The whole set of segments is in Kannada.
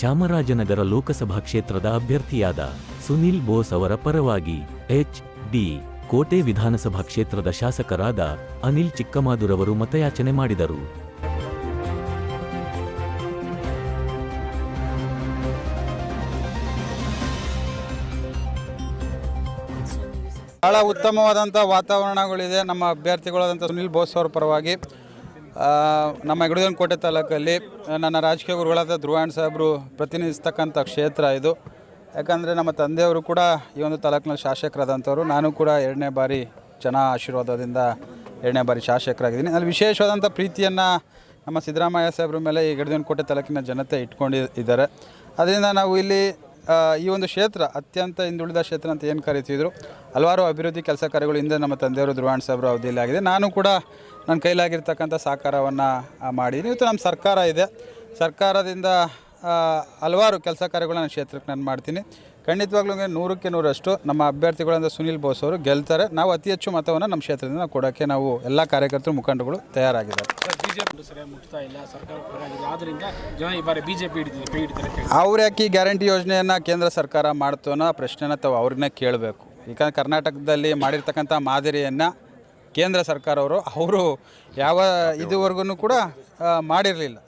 ಚಾಮರಾಜನಗರ ಲೋಕಸಭಾ ಕ್ಷೇತ್ರದ ಅಭ್ಯರ್ಥಿಯಾದ ಸುನಿಲ್ ಬೋಸ್ ಅವರ ಪರವಾಗಿ ಎಚ್ ಡಿ ಕೋಟೆ ವಿಧಾನಸಭಾ ಕ್ಷೇತ್ರದ ಶಾಸಕರಾದ ಅನಿಲ್ ಚಿಕ್ಕಮಾದುರವರು ಮತಯಾಚನೆ ಮಾಡಿದರು. ಬಹಳ ಉತ್ತಮವಾದಂಥ ವಾತಾವರಣಗಳಿದೆ ನಮ್ಮ ಅಭ್ಯರ್ಥಿಗಳಾದಂಥ ಸುನಿಲ್ ಬೋಸ್ ಅವರ ಪರವಾಗಿ. ನಮ್ಮ ಯಗಡದೇವನ ಕೋಟೆ ತಾಲೂಕಲ್ಲಿ ನನ್ನ ರಾಜಕೀಯ ಗುರುಗಳಾದ ಧ್ರುವಾಣ್ ಸಾಹೇಬರು ಪ್ರತಿನಿಧಿಸ್ತಕ್ಕಂಥ ಕ್ಷೇತ್ರ ಇದು. ಯಾಕಂದರೆ ನಮ್ಮ ತಂದೆಯವರು ಕೂಡ ಈ ಒಂದು ತಾಲೂಕಿನಲ್ಲಿ ಶಾಸಕರಾದಂಥವ್ರು. ನಾನು ಕೂಡ ಎರಡನೇ ಬಾರಿ ಜನ ಆಶೀರ್ವಾದದಿಂದ ಎರಡನೇ ಬಾರಿ ಶಾಸಕರಾಗಿದ್ದೀನಿ. ಅಲ್ಲಿ ವಿಶೇಷವಾದಂಥ ಪ್ರೀತಿಯನ್ನು ನಮ್ಮ ಸಿದ್ದರಾಮಯ್ಯ ಸಾಹೇಬ್ರ ಮೇಲೆ ಈ ಗಡದೇವನ ಕೋಟೆ ತಾಲೂಕಿನ ಜನತೆ ಇಟ್ಕೊಂಡಿದ್ದಾರೆ. ಅದರಿಂದ ನಾವು ಇಲ್ಲಿ ಈ ಒಂದು ಕ್ಷೇತ್ರ, ಅತ್ಯಂತ ಹಿಂದುಳಿದ ಕ್ಷೇತ್ರ ಅಂತ ಏನು ಕರಿತಿದ್ರು? ಹಲವಾರು ಅಭಿವೃದ್ಧಿ ಕೆಲಸ ಕಾರ್ಯಗಳು ಹಿಂದೆ ನಮ್ಮ ತಂದೆಯವರು ಧ್ರುವಾಣ್ ಸಾಬ್ರು ಅವಧಿಯಲ್ಲಿ ಆಗಿದೆ. ನಾನು ಕೂಡ ನನ್ನ ಕೈಲಾಗಿರ್ತಕ್ಕಂಥ ಸಹಕಾರವನ್ನು ಮಾಡಿದ್ದೀನಿ. ಇವತ್ತು ನಮ್ಮ ಸರ್ಕಾರ ಇದೆ. ಸರ್ಕಾರದಿಂದ ಹಲವಾರು ಕೆಲಸ ಕಾರ್ಯಗಳನ್ನ ಕ್ಷೇತ್ರಕ್ಕೆ ನಾನು ಮಾಡ್ತೀನಿ. ಖಂಡಿತವಾಗ್ಲೂ ನೂರಕ್ಕೆ ನೂರಷ್ಟು ನಮ್ಮ ಅಭ್ಯರ್ಥಿಗಳಂದ್ರೆ ಸುನಿಲ್ ಬೋಸ್ ಅವರು ಗೆಲ್ತಾರೆ. ನಾವು ಅತಿ ಹೆಚ್ಚು ಮತವನ್ನು ನಮ್ಮ ಕ್ಷೇತ್ರದಿಂದ ಕೊಡೋಕ್ಕೆ ನಾವು ಎಲ್ಲ ಕಾರ್ಯಕರ್ತರು ಮುಖಂಡಗಳು ತಯಾರಾಗಿದ್ದಾರೆ. ಅವ್ರು ಯಾಕೆ ಈ ಗ್ಯಾರಂಟಿ ಯೋಜನೆಯನ್ನು ಕೇಂದ್ರ ಸರ್ಕಾರ ಮಾಡ್ತು ಅನ್ನೋ ಪ್ರಶ್ನೆನ ತಾವು ಅವ್ರನ್ನ ಕೇಳಬೇಕು. ಈಗ ಕರ್ನಾಟಕದಲ್ಲಿ ಮಾಡಿರ್ತಕ್ಕಂಥ ಮಾದರಿಯನ್ನು ಕೇಂದ್ರ ಸರ್ಕಾರವರು ಅವರು ಯಾವ ಇದುವರೆಗೂ ಕೂಡ ಮಾಡಿರಲಿಲ್ಲ.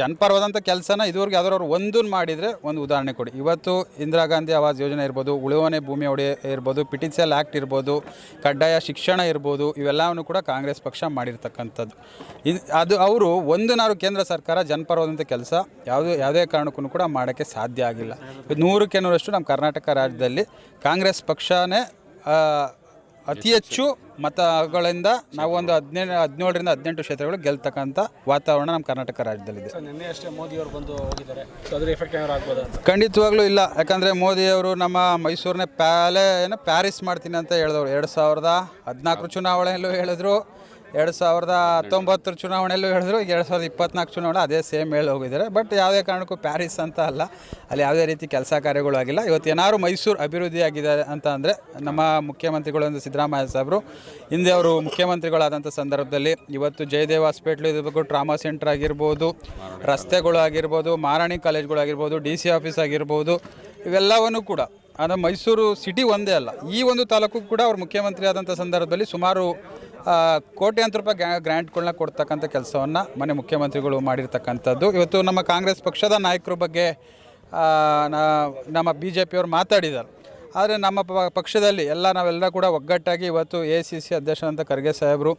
ಜನಪರವಾದಂಥ ಕೆಲಸನ ಇದುವರೆಗೆ ಯಾವ್ದಾದ್ರು ಒಂದನ್ನು ಮಾಡಿದರೆ ಒಂದು ಉದಾಹರಣೆ ಕೊಡಿ. ಇವತ್ತು ಇಂದಿರಾ ಗಾಂಧಿ ಆವಾಸ್ ಯೋಜನೆ ಇರ್ಬೋದು ಉಳುವನೆ ಭೂಮಿ ಒಡೆ ಇರ್ಬೋದು ಪಿಟಿಸೆಲ್ ಆ್ಯಕ್ಟ್ ಇರ್ಬೋದು, ಕಡ್ಡಾಯ ಶಿಕ್ಷಣ ಇರ್ಬೋದು, ಇವೆಲ್ಲವನ್ನು ಕೂಡ ಕಾಂಗ್ರೆಸ್ ಪಕ್ಷ ಮಾಡಿರ್ತಕ್ಕಂಥದ್ದು. ಇದು ಅದು ಅವರು ಒಂದನಾರು ಕೇಂದ್ರ ಸರ್ಕಾರ ಜನಪರವಾದಂಥ ಕೆಲಸ, ಯಾವುದೇ ಯಾವುದೇ ಕಾರಣಕ್ಕೂ ಕೂಡ ಮಾಡೋಕ್ಕೆ ಸಾಧ್ಯ ಆಗಿಲ್ಲ. ನೂರಕ್ಕೆ ನೂರಷ್ಟು ನಮ್ಮ ಕರ್ನಾಟಕ ರಾಜ್ಯದಲ್ಲಿ ಕಾಂಗ್ರೆಸ್ ಪಕ್ಷನೇ ಅತಿ ಹೆಚ್ಚು ಮತಗಳಿಂದ ನಾವು ಒಂದು ಹದಿನೇಳು ಹದಿನೇಳರಿಂದ ಹದಿನೆಂಟು ಕ್ಷೇತ್ರಗಳು ಗೆಲ್ತಕ್ಕಂಥ ವಾತಾವರಣ ನಮ್ಮ ಕರ್ನಾಟಕ ರಾಜ್ಯದಲ್ಲಿದೆ. ನಿನ್ನೆ ಅಷ್ಟೇ ಮೋದಿ ಅವರು ಬಂದು ಹೋಗಿದ್ದಾರೆ. ಸೊ ಅದ್ರ ಎಫೆಕ್ಟ್ ಏನಾದ್ರು ಆಗ್ಬೋದಾ ಅಂತ? ಖಂಡಿತವಾಗ್ಲೂ ಇಲ್ಲ. ಯಾಕಂದರೆ ಮೋದಿಯವರು ನಮ್ಮ ಮೈಸೂರನ್ನೇ ಪ್ಯಾಲೆ ಏನು ಪ್ಯಾರಿಸ್ ಮಾಡ್ತೀನಿ ಅಂತ ಹೇಳಿದವರು. ಎರಡು ಸಾವಿರದ ಹದಿನಾಲ್ಕು ಚುನಾವಣೆಯಲ್ಲೂ ಹೇಳಿದ್ರು. ಎರಡು ಸಾವಿರದ ಹತ್ತೊಂಬತ್ತರ ಚುನಾವಣೆಯಲ್ಲೂ ಹೇಳಿದ್ರು ಎರಡು ಸಾವಿರದ ಇಪ್ಪತ್ನಾಲ್ಕು ಚುನಾವಣೆ ಅದೇ ಸೇಮ್ ಹೇಳಿ ಹೋಗಿದ್ದಾರೆ. ಬಟ್ ಯಾವುದೇ ಕಾರಣಕ್ಕೂ ಪ್ಯಾರಿಸ್ ಅಂತ ಅಲ್ಲ, ಅಲ್ಲಿ ಯಾವುದೇ ರೀತಿ ಕೆಲಸ ಕಾರ್ಯಗಳು ಆಗಿಲ್ಲ. ಇವತ್ತು ಏನಾದ್ರು ಮೈಸೂರು ಅಭಿವೃದ್ಧಿ ಆಗಿದೆ ಅಂತ ಅಂದರೆ ನಮ್ಮ ಮುಖ್ಯಮಂತ್ರಿಗಳು ಅಂದರೆ ಸಿದ್ದರಾಮಯ್ಯ ಸಾಹೇಬರು ಹಿಂದೆ ಅವರು ಮುಖ್ಯಮಂತ್ರಿಗಳಾದಂಥ ಸಂದರ್ಭದಲ್ಲಿ ಇವತ್ತು ಜಯದೇವ್ ಹಾಸ್ಪಿಟ್ಲ್ ಇರಬೇಕು ಟ್ರಾಮಾ ಸೆಂಟರ್ ಆಗಿರ್ಬೋದು, ರಸ್ತೆಗಳು ಆಗಿರ್ಬೋದು, ಮಾರಾಣಿ ಕಾಲೇಜ್ಗಳಾಗಿರ್ಬೋದು ಡಿ ಸಿ ಆಫೀಸ್ ಆಗಿರ್ಬೋದು, ಇವೆಲ್ಲವನ್ನು ಕೂಡ ಅದು ಮೈಸೂರು ಸಿಟಿ ಒಂದೇ ಅಲ್ಲ. ಈ ಒಂದು ತಾಲೂಕು ಕೂಡ ಅವ್ರು ಮುಖ್ಯಮಂತ್ರಿ ಆದಂಥ ಸಂದರ್ಭದಲ್ಲಿ ಸುಮಾರು ಕೋಟ್ಯಾಂತರ ರೂಪಾಯಿ ಗ್ಯಾ ಗ್ರ್ಯಾಂಟ್ಗಳನ್ನ ಕೊಡ್ತಕ್ಕಂಥ ಕೆಲಸವನ್ನು ಮನೆ ಮುಖ್ಯಮಂತ್ರಿಗಳು ಮಾಡಿರ್ತಕ್ಕಂಥದ್ದು. ಇವತ್ತು ನಮ್ಮ ಕಾಂಗ್ರೆಸ್ ಪಕ್ಷದ ನಾಯಕರ ಬಗ್ಗೆ ನಮ್ಮ ಬಿ ಜೆ ಪಿಯವರು ಮಾತಾಡಿದ್ದಾರೆ. ಆದರೆ ನಮ್ಮ ಪಕ್ಷದಲ್ಲಿ ಎಲ್ಲ, ನಾವೆಲ್ಲ ಕೂಡ ಒಗ್ಗಟ್ಟಾಗಿ ಇವತ್ತು ಎ ಸಿ ಸಿ ಅಧ್ಯಕ್ಷರಂತ ಖರ್ಗೆ ಸಾಹೇಬರು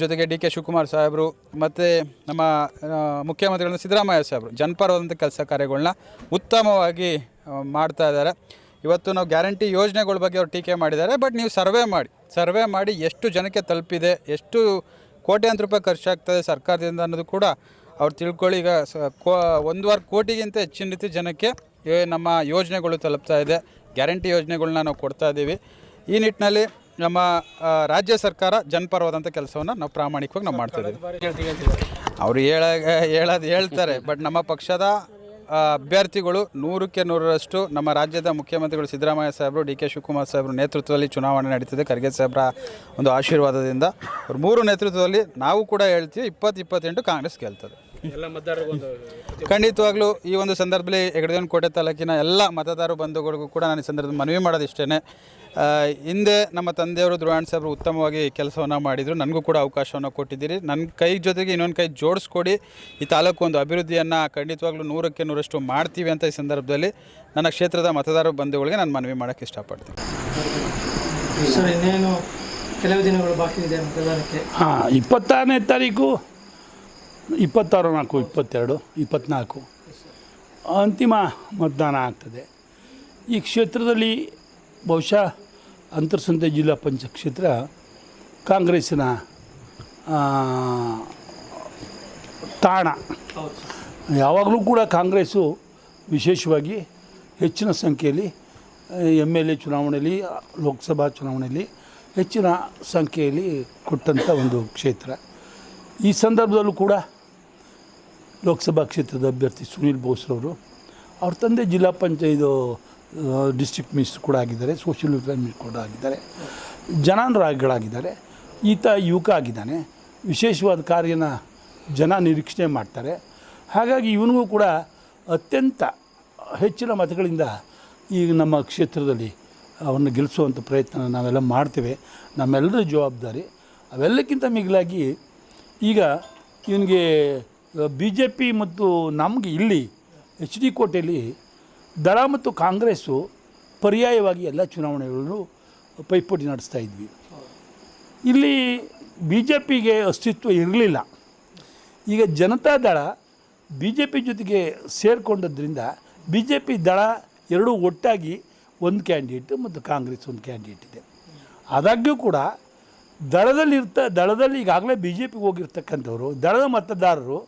ಜೊತೆಗೆ ಡಿ ಕೆ ಶಿವಕುಮಾರ್ ಸಾಹೇಬರು, ಮತ್ತು ನಮ್ಮ ಮುಖ್ಯಮಂತ್ರಿಗಳನ್ನ ಸಿದ್ದರಾಮಯ್ಯ ಸಾಹೇಬರು ಜನಪರವಾದಂಥ ಕೆಲಸ ಕಾರ್ಯಗಳನ್ನ ಉತ್ತಮವಾಗಿ ಮಾಡ್ತಾ ಇದ್ದಾರೆ. ಇವತ್ತು ನಾವು ಗ್ಯಾರಂಟಿ ಯೋಜನೆಗಳ ಬಗ್ಗೆ ಅವ್ರು ಟೀಕೆ ಮಾಡಿದ್ದಾರೆ ಬಟ್ ನೀವು ಸರ್ವೆ ಮಾಡಿ. ಸರ್ವೆ ಮಾಡಿ ಎಷ್ಟು ಜನಕ್ಕೆ ತಲುಪಿದೆ ಎಷ್ಟು ಕೋಟ್ಯಾಂತರ ರೂಪಾಯಿ ಖರ್ಚಾಗ್ತದೆ ಸರ್ಕಾರದಿಂದ ಅನ್ನೋದು ಕೂಡ ಅವ್ರು ತಿಳ್ಕೊಳ್ಳಿ. ಈಗ ಸ ಕೋ ಒಂದೂವರೆ ಕೋಟಿಗಿಂತ ಹೆಚ್ಚಿನ ರೀತಿ ಜನಕ್ಕೆ ನಮ್ಮ ಯೋಜನೆಗಳು ತಲುಪ್ತಾ ಇದೆ ಗ್ಯಾರಂಟಿ ಯೋಜನೆಗಳನ್ನ ನಾವು ಕೊಡ್ತಾ ಇದ್ದೀವಿ. ಈ ನಿಟ್ಟಿನಲ್ಲಿ ನಮ್ಮ ರಾಜ್ಯ ಸರ್ಕಾರ ಜನಪರವಾದಂಥ ಕೆಲಸವನ್ನು ನಾವು ಪ್ರಾಮಾಣಿಕವಾಗಿ ನಾವು ಮಾಡ್ತಾ ಇದ್ದೀವಿ. ಅವರು ಹೇಳ ಹೇಳೋದು ಹೇಳ್ತಾರೆ ಬಟ್ ನಮ್ಮ ಪಕ್ಷದ ಅಭ್ಯರ್ಥಿಗಳು ನೂರಕ್ಕೆ ನೂರರಷ್ಟು ನಮ್ಮ ರಾಜ್ಯದ ಮುಖ್ಯಮಂತ್ರಿಗಳು ಸಿದ್ದರಾಮಯ್ಯ ಸಾಹೇಬರು ಡಿ ಕೆ ಶಿವಕುಮಾರ್ ಸಾಹೇಬರು ನೇತೃತ್ವದಲ್ಲಿ ಚುನಾವಣೆ ನಡೀತಿದೆ. ಖರ್ಗೆ ಸಾಹೇಬರ ಒಂದು ಆಶೀರ್ವಾದದಿಂದ ಅವ್ರ ಮೂರು ನೇತೃತ್ವದಲ್ಲಿ ನಾವು ಕೂಡ ಹೇಳ್ತೀವಿ ಇಪ್ಪತ್ತು ಇಪ್ಪತ್ತೆಂಟು ಕಾಂಗ್ರೆಸ್ ಗೆಲ್ತದೆ. ಖಂಡಿತವಾಗ್ಲೂ ಈ ಒಂದು ಸಂದರ್ಭದಲ್ಲಿ ಹೆಗಡದೇವನ ಕೋಟೆ ತಾಲೂಕಿನ ಎಲ್ಲ ಮತದಾರ ಬಂಧುಗಳಿಗೂ ಕೂಡ ನಾನು ಈ ಸಂದರ್ಭದಲ್ಲಿ ಮನವಿ ಮಾಡೋದಿಷ್ಟೇ ಹಿಂದೆ ನಮ್ಮ ತಂದೆಯವರು ದ್ರುವಾಣ್ ಸಾಹೇಬರು ಉತ್ತಮವಾಗಿ ಕೆಲಸವನ್ನು ಮಾಡಿದರು. ನನಗೂ ಕೂಡ ಅವಕಾಶವನ್ನು ಕೊಟ್ಟಿದ್ದೀರಿ. ನನ್ನ ಕೈ ಜೊತೆಗೆ ಇನ್ನೊಂದು ಕೈ ಜೋಡಿಸ್ಕೊಡಿ. ಈ ತಾಲೂಕು ಒಂದು ಅಭಿವೃದ್ಧಿಯನ್ನು ಖಂಡಿತವಾಗ್ಲೂ ನೂರಕ್ಕೆ ನೂರಷ್ಟು ಮಾಡ್ತೀವಿ ಅಂತ ಈ ಸಂದರ್ಭದಲ್ಲಿ ನನ್ನ ಕ್ಷೇತ್ರದ ಮತದಾರ ಬಂಧುಗಳಿಗೆ ನಾನು ಮನವಿ ಮಾಡೋಕ್ಕೆ ಇಷ್ಟಪಡ್ತೀನಿ. ಸರ್ ಇನ್ನೇನು ಕೆಲವು ದಿನಗಳು ಬಾಕಿ ಇದೆ ಮತದಾನಕ್ಕೆ? ಹಾಂ ಇಪ್ಪತ್ತಾರನೇ ತಾರೀಕು ಇಪ್ಪತ್ತಾರು ನಾಲ್ಕು ಇಪ್ಪತ್ತೆರಡು ಇಪ್ಪತ್ತ್ನಾಲ್ಕು ಅಂತಿಮ ಮತದಾನ ಆಗ್ತದೆ. ಈ ಕ್ಷೇತ್ರದಲ್ಲಿ ಬಹುಶಃ ಅಂತರ್ಸಂತೆ ಜಿಲ್ಲಾ ಪಂಚಾಯತ್ ಕ್ಷೇತ್ರ ಕಾಂಗ್ರೆಸ್ಸಿನ ತಾಣ. ಯಾವಾಗಲೂ ಕೂಡ ಕಾಂಗ್ರೆಸ್ಸು ವಿಶೇಷವಾಗಿ ಹೆಚ್ಚಿನ ಸಂಖ್ಯೆಯಲ್ಲಿ ಎಂ ಎಲ್ ಎ ಚುನಾವಣೆಯಲ್ಲಿ, ಲೋಕಸಭಾ ಚುನಾವಣೆಯಲ್ಲಿ ಹೆಚ್ಚಿನ ಸಂಖ್ಯೆಯಲ್ಲಿ ಕೊಟ್ಟಂಥ ಒಂದು ಕ್ಷೇತ್ರ. ಈ ಸಂದರ್ಭದಲ್ಲೂ ಕೂಡ ಲೋಕಸಭಾ ಕ್ಷೇತ್ರದ ಅಭ್ಯರ್ಥಿ ಸುನೀಲ್ ಬೋಸ್ರವರು, ಅವ್ರ ತಂದೆ ಜಿಲ್ಲಾ ಪಂಚಾಯತ್ ಡಿಸ್ಟ್ರಿಕ್ಟ್ ಮಿನಿಸ್ಟರ್ ಕೂಡ ಆಗಿದ್ದಾರೆ ಸೋಷಿಯಲ್ ವೆಲ್ಫೇರ್ ಮಿನಿಸ್ಟರ್ ಕೂಡ ಆಗಿದ್ದಾರೆ ಜನಾನುರಾಗಿಗಳಾಗಿದ್ದಾರೆ ಈತ ಯುವಕ ಆಗಿದ್ದಾನೆ, ವಿಶೇಷವಾದ ಕಾರ್ಯನ ಜನ ನಿರೀಕ್ಷಣೆ ಮಾಡ್ತಾರೆ. ಹಾಗಾಗಿ ಇವನಿಗೂ ಕೂಡ ಅತ್ಯಂತ ಹೆಚ್ಚಿನ ಮತಗಳಿಂದ ಈಗ ನಮ್ಮ ಕ್ಷೇತ್ರದಲ್ಲಿ ಅವನ್ನು ಗೆಲ್ಲಿಸುವಂಥ ಪ್ರಯತ್ನ ನಾವೆಲ್ಲ ಮಾಡ್ತೇವೆ. ನಮ್ಮೆಲ್ಲರ ಜವಾಬ್ದಾರಿ, ಅವೆಲ್ಲಕ್ಕಿಂತ ಮಿಗಿಲಾಗಿ ಈಗ ಇವನಿಗೆ ಬಿ ಜೆ ಪಿ ಮತ್ತು ನಮಗೆ ಇಲ್ಲಿ ಎಚ್ ಡಿ ಕೋಟೆಯಲ್ಲಿ ದಳ ಮತ್ತು ಕಾಂಗ್ರೆಸ್ಸು ಪರ್ಯಾಯವಾಗಿ ಎಲ್ಲ ಚುನಾವಣೆಗಳನ್ನು ಪೈಪೋಟಿ ನಡೆಸ್ತಾ ಇದ್ವಿ. ಇಲ್ಲಿ ಬಿ ಜೆ ಪಿಗೆ ಅಸ್ತಿತ್ವ ಇರಲಿಲ್ಲ. ಈಗ ಜನತಾ ದಳ ಬಿ ಜೆ ಪಿ ಜೊತೆಗೆ ಸೇರಿಕೊಂಡದ್ರಿಂದ ಬಿ ಜೆ ಪಿ ದಳ ಎರಡೂ ಒಟ್ಟಾಗಿ ಒಂದು ಕ್ಯಾಂಡಿಡೇಟ್ ಮತ್ತು ಕಾಂಗ್ರೆಸ್ ಒಂದು ಕ್ಯಾಂಡಿಡೇಟ್ ಇದೆ. ಆದಾಗ್ಯೂ ಕೂಡ ದಳದಲ್ಲಿರ್ತ, ದಳದಲ್ಲಿ ಈಗಾಗಲೇ ಬಿ ಜೆ ಪಿಗೆ ಹೋಗಿರ್ತಕ್ಕಂಥವ್ರು, ದಳದ ಮತದಾರರು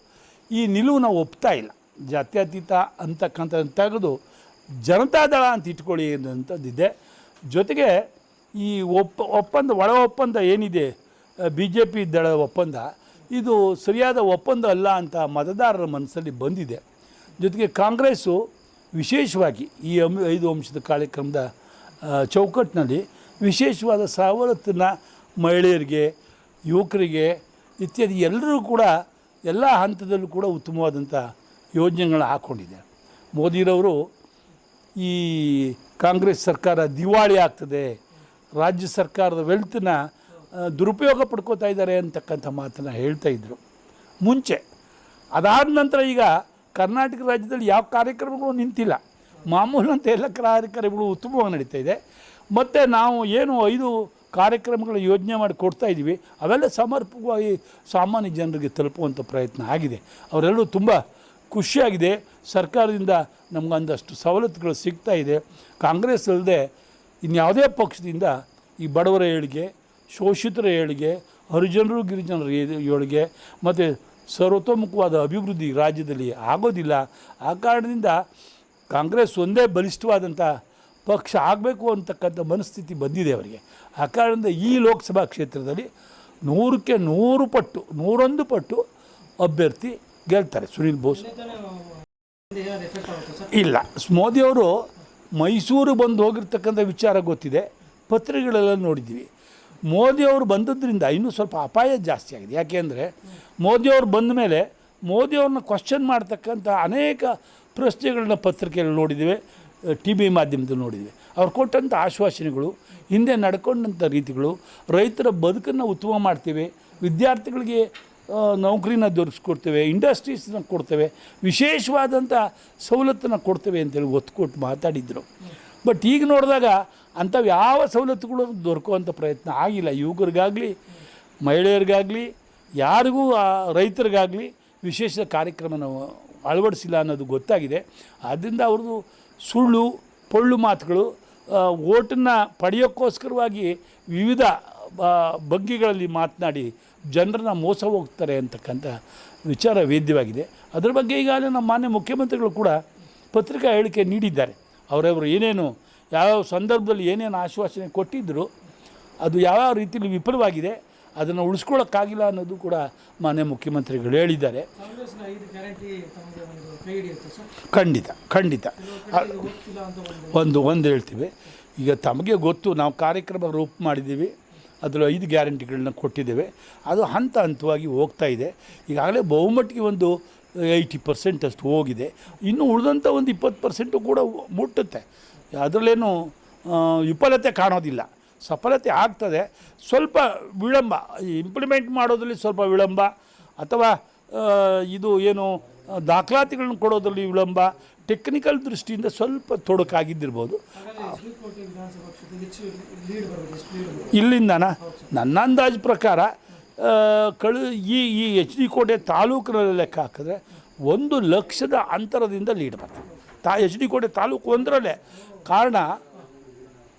ಈ ನಿಲುವನ್ನ ಒಪ್ತಾ ಇಲ್ಲ. ಜಾತ್ಯತೀತ ಅಂತಕ್ಕಂಥದ್ದು ತೆಗೆದು ಜನತಾದಳ ಅಂತ ಇಟ್ಕೊಳ್ಳಿ ಅಂತಂದಿದ್ದೆ. ಜೊತೆಗೆ ಈ ಒಪ್ಪ, ಒಪ್ಪಂದ, ಒಳ ಒಪ್ಪಂದ ಏನಿದೆ? ಬಿ ಜೆ ಪಿ ದಳ ಒಪ್ಪಂದ. ಇದು ಸರಿಯಾದ ಒಪ್ಪಂದ ಅಲ್ಲ ಅಂತ ಮತದಾರರ ಮನಸ್ಸಲ್ಲಿ ಬಂದಿದೆ. ಜೊತೆಗೆ ಕಾಂಗ್ರೆಸ್ಸು ವಿಶೇಷವಾಗಿ ಈ ಅಂ, ಐದು ಅಂಶದ ಕಾರ್ಯಕ್ರಮದ ಚೌಕಟ್ಟಿನಲ್ಲಿ ವಿಶೇಷವಾದ ಸವಲತ್ತನ್ನು ಮಹಿಳೆಯರಿಗೆ, ಯುವಕರಿಗೆ ಇತ್ಯಾದಿ ಎಲ್ಲರೂ ಕೂಡ ಎಲ್ಲ ಹಂತದಲ್ಲೂ ಕೂಡ ಉತ್ತಮವಾದಂಥ ಯೋಜನೆಗಳನ್ನ ಹಾಕ್ಕೊಂಡಿದೆ ಮೋದಿರವರು ಈ ಕಾಂಗ್ರೆಸ್ ಸರ್ಕಾರ ದಿವಾಳಿ ಆಗ್ತದೆ, ರಾಜ್ಯ ಸರ್ಕಾರದ ವೆಲ್ತನ್ನ ದುರುಪಯೋಗ ಪಡ್ಕೋತಾ ಇದ್ದಾರೆ ಅಂತಕ್ಕಂಥ ಮಾತನ್ನು ಹೇಳ್ತಾ ಇದ್ದರು ಮುಂಚೆ, ಅದಾದ ನಂತರ ಈಗ ಕರ್ನಾಟಕ ರಾಜ್ಯದಲ್ಲಿ ಯಾವ ಕಾರ್ಯಕ್ರಮಗಳು ನಿಂತಿಲ್ಲ. ಮಾಮೂಲಂತೆ ಎಲ್ಲ ಕಾರ್ಯಕ್ರಮಗಳು ಉತ್ತಮವಾಗಿ ನಡೀತಾ ಇದೆ. ಮತ್ತು ನಾವು ಏನು ಐದು ಕಾರ್ಯಕ್ರಮಗಳ ಯೋಜನೆ ಮಾಡಿ ಕೊಡ್ತಾ ಇದ್ದೀವಿ, ಅವೆಲ್ಲ ಸಮರ್ಪಕವಾಗಿ ಸಾಮಾನ್ಯ ಜನರಿಗೆ ತಲುಪುವಂಥ ಪ್ರಯತ್ನ ಆಗಿದೆ. ಅವರೆಲ್ಲರೂ ತುಂಬ ಖುಷಿಯಾಗಿದೆ. ಸರ್ಕಾರದಿಂದ ನಮಗೊಂದಷ್ಟು ಸವಲತ್ತುಗಳು ಸಿಗ್ತಾ ಇದೆ. ಕಾಂಗ್ರೆಸ್ ಅಲ್ಲದೆ ಇನ್ಯಾವುದೇ ಪಕ್ಷದಿಂದ ಈ ಬಡವರ ಏಳಿಗೆ, ಶೋಷಿತರ ಏಳಿಗೆ, ಹರಿಜನರು, ಗಿರಿಜನರ ಏಳಿಗೆ ಮತ್ತು ಸರ್ವತೋಮುಖವಾದ ಅಭಿವೃದ್ಧಿ ರಾಜ್ಯದಲ್ಲಿ ಆಗೋದಿಲ್ಲ. ಆ ಕಾರಣದಿಂದ ಕಾಂಗ್ರೆಸ್ ಒಂದೇ ಬಲಿಷ್ಠವಾದಂಥ ಪಕ್ಷ ಆಗಬೇಕು ಅಂತಕ್ಕಂಥ ಮನಸ್ಥಿತಿ ಬಂದಿದೆ ಅವರಿಗೆ. ಆ ಕಾರಣದಿಂದ ಈ ಲೋಕಸಭಾ ಕ್ಷೇತ್ರದಲ್ಲಿ ನೂರಕ್ಕೆ ನೂರು ಪಟ್ಟು, ನೂರೊಂದು ಪಟ್ಟು ಅಭ್ಯರ್ಥಿ ಗೆಲ್ತಾರೆ ಸುನಿಲ್ ಬೋಸ್. ಇಲ್ಲ ಮೋದಿ ಅವರು ಮೋದಿಯವರು ಮೈಸೂರು ಬಂದು ಹೋಗಿರ್ತಕ್ಕಂಥ ವಿಚಾರ ಗೊತ್ತಿದೆ ಪತ್ರಿಕೆಗಳೆಲ್ಲ ನೋಡಿದ್ದೀವಿ. ಮೋದಿಯವರು ಬಂದದ್ರಿಂದ ಇನ್ನೂ ಸ್ವಲ್ಪ ಅಪಾಯ ಜಾಸ್ತಿ ಆಗಿದೆ. ಯಾಕೆಂದರೆ ಮೋದಿಯವರು ಬಂದ ಮೇಲೆ ಮೋದಿಯವ್ರನ್ನ ಕ್ವಶನ್ ಮಾಡ್ತಕ್ಕಂಥ ಅನೇಕ ಪ್ರಶ್ನೆಗಳನ್ನ ಪತ್ರಿಕೆಯಲ್ಲಿ ನೋಡಿದ್ದೀವಿ ಟಿ ವಿ ಮಾಧ್ಯಮದಲ್ಲಿ ನೋಡಿದ್ವಿ ಅವ್ರು ಕೊಟ್ಟಂಥ ಆಶ್ವಾಸನೆಗಳು ಹಿಂದೆ ನಡ್ಕೊಂಡಂಥ ರೀತಿಗಳು ರೈತರ ಬದುಕನ್ನು ಉತ್ತಮ ಮಾಡ್ತೀವಿ ವಿದ್ಯಾರ್ಥಿಗಳಿಗೆ ನೌಕರಿನ ದೊರಕಿಸ್ಕೊಡ್ತೇವೆ ಇಂಡಸ್ಟ್ರೀಸ್ನ ಕೊಡ್ತೇವೆ, ವಿಶೇಷವಾದಂಥ ಸವಲತ್ತನ್ನು ಕೊಡ್ತೇವೆ ಅಂತೇಳಿ ಒತ್ತು ಕೊಟ್ಟು ಮಾತಾಡಿದ್ರು. ಬಟ್ ಈಗ ನೋಡಿದಾಗ ಅಂಥವು ಯಾವ ಸವಲತ್ತುಗಳು ದೊರಕುವಂಥ ಪ್ರಯತ್ನ ಆಗಿಲ್ಲ. ಯುವಕರಿಗಾಗಲಿ, ಮಹಿಳೆಯರಿಗಾಗಲಿ, ಯಾರಿಗೂ ಆ ರೈತರಿಗಾಗಲಿ ವಿಶೇಷ ಕಾರ್ಯಕ್ರಮನ ಅಳವಡಿಸಿಲ್ಲ ಅನ್ನೋದು ಗೊತ್ತಾಗಿದೆ. ಆದ್ದರಿಂದ ಅವ್ರದ್ದು ಸುಳ್ಳು, ಪೊಳ್ಳು ಮಾತುಗಳು ಓಟನ್ನು ಪಡೆಯೋಕ್ಕೋಸ್ಕರವಾಗಿ ವಿವಿಧ ಬಗ್ಗೆಗಳಲ್ಲಿ ಮಾತನಾಡಿ ಜನರನ್ನ ಮೋಸ ಹೋಗ್ತಾರೆ ಅಂತಕ್ಕಂಥ ವಿಚಾರ ವೇದ್ಯವಾಗಿದೆ. ಅದರ ಬಗ್ಗೆ ಈಗಾಗಲೇ ನಮ್ಮ ಮಾನ್ಯ ಮುಖ್ಯಮಂತ್ರಿಗಳು ಕೂಡ ಪತ್ರಿಕಾ ಹೇಳಿಕೆ ನೀಡಿದ್ದಾರೆ. ಅವರವರು ಏನೇನು ಯಾವ್ಯಾವ ಸಂದರ್ಭದಲ್ಲಿ ಏನೇನು ಆಶ್ವಾಸನೆ ಕೊಟ್ಟಿದ್ದರು ಅದು ಯಾವ್ಯಾವ ರೀತಿಯಲ್ಲಿ ವಿಫಲವಾಗಿದೆ ಅದನ್ನು ಉಳಿಸ್ಕೊಳ್ಳೋಕ್ಕಾಗಿಲ್ಲ ಅನ್ನೋದು ಕೂಡ ಮಾನ್ಯ ಮುಖ್ಯಮಂತ್ರಿಗಳು ಹೇಳಿದ್ದಾರೆ. ಖಂಡಿತ ಖಂಡಿತ. ಒಂದು ಒಂದು ಹೇಳ್ತೀವಿ. ಈಗ ತಮಗೆ ಗೊತ್ತು ನಾವು ಕಾರ್ಯಕ್ರಮ ರೂಪ ಮಾಡಿದ್ದೀವಿ. ಅದರ ಐದು ಗ್ಯಾರಂಟಿಗಳನ್ನ ಕೊಟ್ಟಿದ್ದೇವೆ. ಅದು ಹಂತ ಹಂತವಾಗಿ ಹೋಗ್ತಾ ಇದೆ. ಈಗಾಗಲೇ ಬಹುಮಟ್ಟಿಗೆ ಒಂದು ಏಯ್ಟಿ ಪರ್ಸೆಂಟ್ ಅಷ್ಟು ಹೋಗಿದೆ. ಇನ್ನು ಉಳಿದಂಥ ಒಂದು ಇಪ್ಪತ್ತು ಪರ್ಸೆಂಟು ಕೂಡ ಮುಟ್ಟುತ್ತೆ. ಅದರಲ್ಲೇನು ವಿಫಲತೆ ಕಾಣೋದಿಲ್ಲ. ಸಫಲತೆ ಆಗ್ತದೆ. ಸ್ವಲ್ಪ ವಿಳಂಬ ಇಂಪ್ಲಿಮೆಂಟ್ ಮಾಡೋದ್ರಲ್ಲಿ ಸ್ವಲ್ಪ ವಿಳಂಬ, ಅಥವಾ ಇದು ಏನು ದಾಖಲಾತಿಗಳನ್ನ ಕೊಡೋದ್ರಲ್ಲಿ ವಿಳಂಬ ಟೆಕ್ನಿಕಲ್ ದೃಷ್ಟಿಯಿಂದ ಸ್ವಲ್ಪ ತೊಡಕಾಗಿದ್ದಿರ್ಬೋದು. ಇಲ್ಲಿಂದನ? ನನ್ನ ಅಂದಾಜು ಪ್ರಕಾರ ಕಳು ಈ ಈ ಎಚ್ ಡಿ ಕೋಟೆ ತಾಲೂಕಿನಲ್ಲಿ ಲೆಕ್ಕ ಹಾಕಿದ್ರೆ ಒಂದು ಲಕ್ಷದ ಅಂತರದಿಂದ ಲೀಡ್ ಬರ್ತದೆ ತಾ ಎಚ್ ಡಿ ಕೋಟೆ ತಾಲೂಕು ಒಂದರಲ್ಲೇ. ಕಾರಣ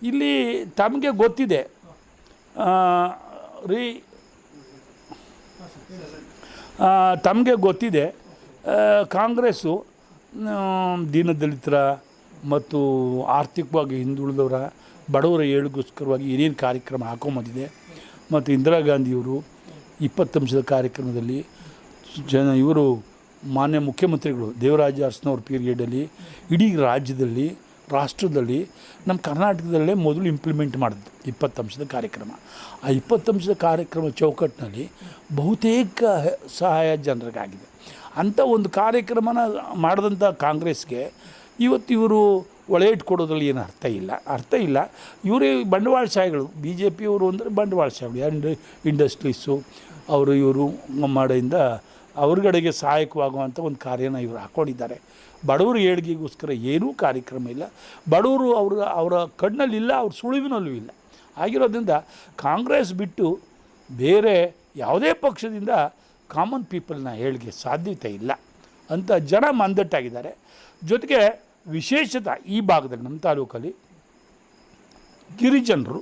ಇಲ್ಲಿ ತಮಗೆ ಗೊತ್ತಿದೆ. ರೀ ತಮಗೆ ಗೊತ್ತಿದೆ. ಕಾಂಗ್ರೆಸ್ಸು ದೀನದಲಿತರ ಮತ್ತು ಆರ್ಥಿಕವಾಗಿ ಹಿಂದುಳಿದವರ ಬಡವರ ಏಳಿಗೋಸ್ಕರವಾಗಿ ಏನೇನು ಕಾರ್ಯಕ್ರಮ ಹಾಕೊಂಬಂದಿದೆ ಮತ್ತು ಇಂದಿರಾ ಗಾಂಧಿಯವರು ಇಪ್ಪತ್ತಂಶದ ಕಾರ್ಯಕ್ರಮದಲ್ಲಿ ಜನ ಇವರು ಮಾನ್ಯ ಮುಖ್ಯಮಂತ್ರಿಗಳು ದೇವರಾಜ ಅರಸನವ್ರ ಪೀರಿಯಡಲ್ಲಿ ಇಡೀ ರಾಜ್ಯದಲ್ಲಿ, ರಾಷ್ಟ್ರದಲ್ಲಿ, ನಮ್ಮ ಕರ್ನಾಟಕದಲ್ಲೇ ಮೊದಲು ಇಂಪ್ಲಿಮೆಂಟ್ ಮಾಡಿದ್ದು ಇಪ್ಪತ್ತಂಶದ ಕಾರ್ಯಕ್ರಮ. ಆ ಇಪ್ಪತ್ತಂಶದ ಕಾರ್ಯಕ್ರಮ ಚೌಕಟ್ಟಿನಲ್ಲಿ ಬಹುತೇಕ ಸಹಾಯ ಜನರಿಗಾಗಿದೆ. ಅಂಥ ಒಂದು ಕಾರ್ಯಕ್ರಮನ ಮಾಡಿದಂಥ ಕಾಂಗ್ರೆಸ್ಗೆ ಇವತ್ತು ಇವರು ಒಳೆ ಇಟ್ಕೊಡೋದ್ರಲ್ಲಿ ಏನು ಅರ್ಥ ಇಲ್ಲ. ಅರ್ಥ ಇಲ್ಲ. ಇವರೇ ಬಂಡವಾಳಶಾಹಿಗಳು ಬಿ ಜೆ ಪಿಯವರು ಅಂದರೆ ಬಂಡವಾಳಶಾಹಿಗಳು ಆ್ಯಂಡ್ ಇಂಡಸ್ಟ್ರೀಸು, ಅವರು ಇವರು ಮಾಡೋದ್ರಿಂದ ಅವ್ರಗಡೆಗೆ ಸಹಾಯಕವಾಗುವಂಥ ಒಂದು ಕಾರ್ಯನ ಇವರು ಹಾಕ್ಕೊಂಡಿದ್ದಾರೆ ಬಡವರು ಏಳಿಗೆಗೋಸ್ಕರ ಏನೂ ಕಾರ್ಯಕ್ರಮ ಇಲ್ಲ. ಬಡವರು ಅವ್ರ, ಅವರ ಕಣ್ಣಲ್ಲಿಲ್ಲ ಅವ್ರ ಸುಳಿವಿನಲ್ಲೂ ಇಲ್ಲ. ಆಗಿರೋದ್ರಿಂದ ಕಾಂಗ್ರೆಸ್ ಬಿಟ್ಟು ಬೇರೆ ಯಾವುದೇ ಪಕ್ಷದಿಂದ ಕಾಮನ್ ಪೀಪಲ್ನ ಹೇಳಿಗೆ ಸಾಧ್ಯತೆ ಇಲ್ಲ ಅಂತ ಜನ ಮಂದಟ್ಟಾಗಿದ್ದಾರೆ. ಜೊತೆಗೆ ವಿಶೇಷತ ಈ ಭಾಗದಲ್ಲಿ ನಮ್ಮ ತಾಲೂಕಲ್ಲಿ ಗಿರಿಜನರು,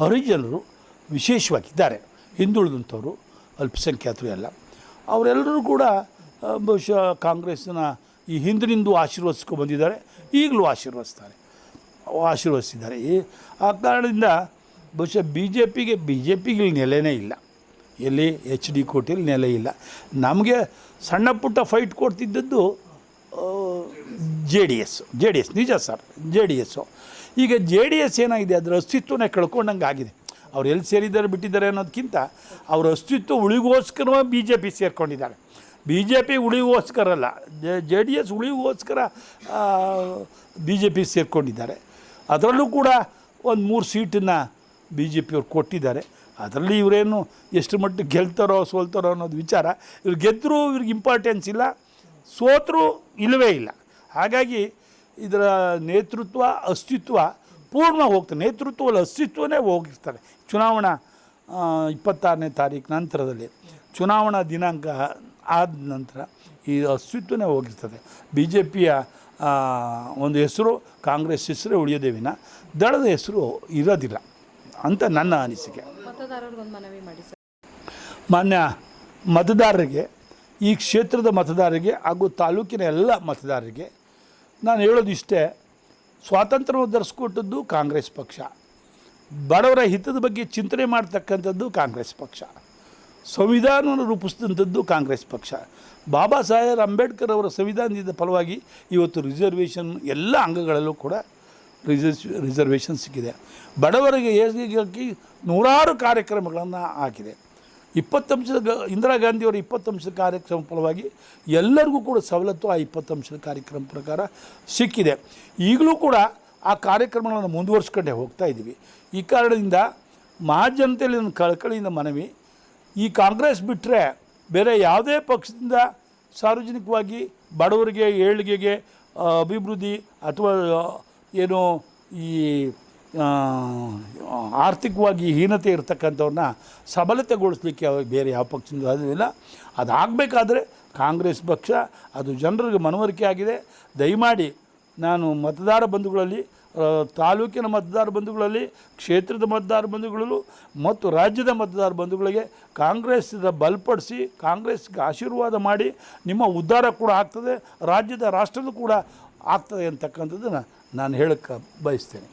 ಹರಿಜನರು ವಿಶೇಷವಾಗಿದ್ದಾರೆ. ಹಿಂದುಳಿದಂಥವರು ಅಲ್ಪಸಂಖ್ಯಾತರು ಎಲ್ಲ. ಅವರೆಲ್ಲರೂ ಕೂಡ ಬಹುಶಃ ಕಾಂಗ್ರೆಸ್ನ ಈ ಹಿಂದಿನಿಂದ ಆಶೀರ್ವದಿಸ್ಕೊ ಬಂದಿದ್ದಾರೆ, ಈಗಲೂ ಆಶೀರ್ವದಿಸ್ತಾರೆ. ಆಶೀರ್ವದಿಸಿದ್ದಾರೆ. ಆ ಕಾರಣದಿಂದ ಬಹುಶಃ ಬಿ ಜೆ ಪಿಗೆ ಬಿ ಜೆ ಪಿಗೆ ನೆಲೆನೇ ಇಲ್ಲ. ಎಲ್ಲಿ ಎಚ್ ಡಿ ಕೋಟೆಯಲ್ಲಿ ನೆಲೆ ಇಲ್ಲ. ನಮಗೆ ಸಣ್ಣ ಪುಟ್ಟ fight ಕೊಡ್ತಿದ್ದದ್ದು J D S, J D S, ನಿಜ ಸರ್, ಜೆ ಡಿ ಎಸ್ಸು ಈಗ ಜೆ ಡಿ ಎಸ್ ಏನಾಗಿದೆ, ಅದರ ಅಸ್ತಿತ್ವನೇ ಕಳ್ಕೊಂಡಂಗೆ ಆಗಿದೆ ಅವ್ರು ಎಲ್ಲಿ ಸೇರಿದ್ದಾರೆ, ಬಿಟ್ಟಿದ್ದಾರೆ ಅನ್ನೋದಕ್ಕಿಂತ ಅವ್ರ ಅಸ್ತಿತ್ವ ಉಳಿಗೋಸ್ಕರ ಬಿ ಜೆ ಪಿ ಸೇರ್ಕೊಂಡಿದ್ದಾರೆ. ಬಿ ಜೆ ಪಿ ಉಳಿಗೋಸ್ಕರ ಅಲ್ಲ, ಜೆ ಡಿ ಎಸ್ ಉಳಿಗೋಸ್ಕರ ಬಿ ಜೆ ಪಿ ಸೇರ್ಕೊಂಡಿದ್ದಾರೆ. ಅದರಲ್ಲೂ ಕೂಡ ಒಂದು ಮೂರು ಸೀಟನ್ನು ಬಿ ಜೆ ಪಿಯವ್ರು ಕೊಟ್ಟಿದ್ದಾರೆ. ಅದರಲ್ಲಿ ಇವರೇನು ಎಷ್ಟು ಮಟ್ಟಿಗೆ ಗೆಲ್ತಾರೋ, ಸೋಲ್ತಾರೋ ಅನ್ನೋದು ವಿಚಾರ. ಇವ್ರು ಗೆದ್ದರೂ ಇವ್ರಿಗೆ ಇಂಪಾರ್ಟೆನ್ಸ್ ಇಲ್ಲ, ಸೋತರೂ ಇಲ್ಲವೇ ಇಲ್ಲ. ಹಾಗಾಗಿ ಇದರ ನೇತೃತ್ವ, ಅಸ್ತಿತ್ವ ಪೂರ್ಣ ಹೋಗ್ತದೆ. ನೇತೃತ್ವದಲ್ಲಿ ಅಸ್ತಿತ್ವನೇ ಹೋಗಿರ್ತಾರೆ. ಚುನಾವಣಾ ಇಪ್ಪತ್ತಾರನೇ ತಾರೀಕು ನಂತರದಲ್ಲಿ, ಚುನಾವಣಾ ದಿನಾಂಕ ಆದ ನಂತರ ಈ ಅಸ್ತಿತ್ವನೇ ಹೋಗಿರ್ತದೆ. ಬಿ ಜೆ ಪಿಯ ಒಂದು ಹೆಸರು, ಕಾಂಗ್ರೆಸ್ ಹೆಸರು ಉಳಿಯೋದೇ ವಿನ, ದಳದ ಹೆಸರು ಇರೋದಿಲ್ಲ. ಅಂತ ನನ್ನ ಅನಿಸಿಕೆ. ಮಾನ್ಯ ಮತದಾರರಿಗೆ ಈ ಕ್ಷೇತ್ರದ ಮತದಾರರಿಗೆ ಹಾಗೂ ತಾಲೂಕಿನ ಎಲ್ಲ ಮತದಾರರಿಗೆ ನಾನು ಹೇಳೋದು ಇಷ್ಟೇ ಸ್ವಾತಂತ್ರ್ಯವನ್ನು ಧರಿಸ್ಕೊಟ್ಟದ್ದು ಕಾಂಗ್ರೆಸ್ ಪಕ್ಷ. ಬಡವರ ಹಿತದ ಬಗ್ಗೆ ಚಿಂತನೆ ಮಾಡ್ತಕ್ಕಂಥದ್ದು ಕಾಂಗ್ರೆಸ್ ಪಕ್ಷ. ಸಂವಿಧಾನವನ್ನು ರೂಪಿಸಿದಂಥದ್ದು ಕಾಂಗ್ರೆಸ್ ಪಕ್ಷ. ಬಾಬಾ ಸಾಹೇಬ್ ಅಂಬೇಡ್ಕರ್ ಅವರ ಸಂವಿಧಾನದಿಂದ ಫಲವಾಗಿ ಇವತ್ತು ರಿಸರ್ವೇಷನ್ ಎಲ್ಲ ಅಂಗಗಳಲ್ಲೂ ಕೂಡ ರಿಸರ್ವ್ ರಿಸರ್ವೇಷನ್ ಸಿಕ್ಕಿದೆ. ಬಡವರಿಗೆ ಏಳಿಗೆಗಾಗಿ ನೂರಾರು ಕಾರ್ಯಕ್ರಮಗಳನ್ನು ಹಾಕಿದೆ. ಇಪ್ಪತ್ತಂಶದ ಗ- ಇಂದಿರಾ ಗಾಂಧಿಯವರ ಇಪ್ಪತ್ತಂಶದ ಕಾರ್ಯಕ್ರಮ ಫಲವಾಗಿ ಎಲ್ಲರಿಗೂ ಕೂಡ ಸವಲತ್ತು ಆ ಇಪ್ಪತ್ತಂಶದ ಕಾರ್ಯಕ್ರಮ ಪ್ರಕಾರ ಸಿಕ್ಕಿದೆ. ಈಗಲೂ ಕೂಡ ಆ ಕಾರ್ಯಕ್ರಮಗಳನ್ನು ಮುಂದುವರ್ಸ್ಕೊಂಡೇ ಹೋಗ್ತಾ ಇದ್ದೀವಿ. ಈ ಕಾರಣದಿಂದ ಮಹಾಜನತೆಯಲ್ಲಿ ನನ್ನ ಕಳಕಳಿಯಿಂದ ಮನವಿ, ಈ ಕಾಂಗ್ರೆಸ್ ಬಿಟ್ಟರೆ ಬೇರೆ ಯಾವುದೇ ಪಕ್ಷದಿಂದ ಸಾರ್ವಜನಿಕವಾಗಿ ಬಡವರಿಗೆ, ಏಳಿಗೆಗೆ ಅಭಿವೃದ್ಧಿ ಅಥವಾ ಏನು ಈ ಆರ್ಥಿಕವಾಗಿ ಹೀನತೆ ಇರ್ತಕ್ಕಂಥವ್ರನ್ನ ಸಬಲತೆಗೊಳಿಸ್ಲಿಕ್ಕೆ ಬೇರೆ ಯಾವ ಪಕ್ಷದಿಂದ ಸಾಧ್ಯವಿಲ್ಲ ಅದಾಗಬೇಕಾದ್ರೆ ಕಾಂಗ್ರೆಸ್ ಪಕ್ಷ, ಅದು ಜನರಿಗೆ ಮನವರಿಕೆ ಆಗಿದೆ. ದಯಮಾಡಿ ನಾನು ಮತದಾರ ಬಂಧುಗಳಲ್ಲಿ ತಾಲೂಕಿನ ಮತದಾರ ಬಂಧುಗಳಲ್ಲಿ, ಕ್ಷೇತ್ರದ ಮತದಾರ ಬಂಧುಗಳಲ್ಲೂ ಮತ್ತು ರಾಜ್ಯದ ಮತದಾರ ಬಂಧುಗಳಿಗೆ ಕಾಂಗ್ರೆಸ್ ಬಲಪಡಿಸಿ ಕಾಂಗ್ರೆಸ್ಗೆ ಆಶೀರ್ವಾದ ಮಾಡಿ ನಿಮ್ಮ ಉದ್ಧಾರ ಕೂಡ ಆಗ್ತದೆ. ರಾಜ್ಯದ ರಾಷ್ಟ್ರದ ಕೂಡ ಆಗ್ತದೆ ಅಂತಕ್ಕಂಥದ್ದನ್ನು ನಾನು ಹೇಳಕ್ಕೆ ಬಯಸ್ತೇನೆ.